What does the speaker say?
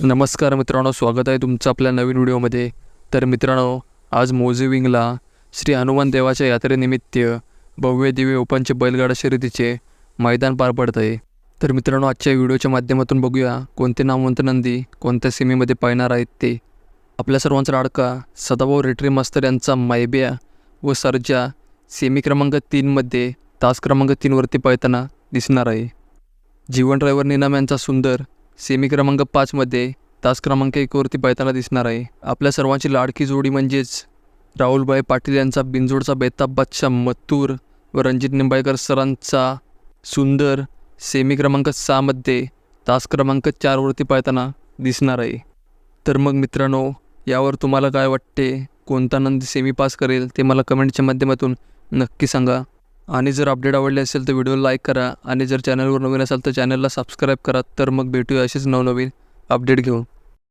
नमस्कार मित्रांनो स्वागत आहे तुमचं आपल्या नवीन व्हिडिओमध्ये. तर मित्रांनो आज मोझेविंगला श्री हनुमान देवाच्या यात्रेनिमित्त भव्य दिव्य ओपनचे बैलगाडा शर्यतीचे मैदान पार पडत आहे तर मित्रांनो आजच्या व्हिडिओच्या माध्यमातून बघूया कोणते नामवंत नंदी कोणत्या सीमेमध्ये पाहणार आहेत ते. आपल्या सर्वांचा लाडका सदाभाऊ रेटरी मास्तर यांचा मायब्या व सर्जा सेमी क्रमांक तीनमध्ये तास क्रमांक तीनवरती पळताना दिसणार आहे. जीवन ड्रायव्हर निनाम यांचा सुंदर सेमी क्रमांक पाचमध्ये तास क्रमांक एकवरती पळताना दिसणार आहे. आपल्या सर्वांची लाडकी जोडी म्हणजेच राहुलभाई पाटील यांचा बिंजोडचा बेताब बादशाह मत्तूर व रणजित निंबाळकर सरांचा सुंदर सेमी क्रमांक सहामध्ये तास क्रमांक चारवरती पाहताना दिसणार आहे. तर मग मित्रांनो यावर तुम्हाला काय वाटते? कोणता नंदी सेमी पास करेल ते मला कमेंटच्या माध्यमातून नक्की सांगा. आणि जर अपडेट आवडले असेल तर व्हिडिओ लाईक करा आणि जर चॅनलवर नवीन असाल तर चॅनलला सबस्क्राईब करा. तर मग भेटूया असेच नवनवीन अपडेट घेऊन.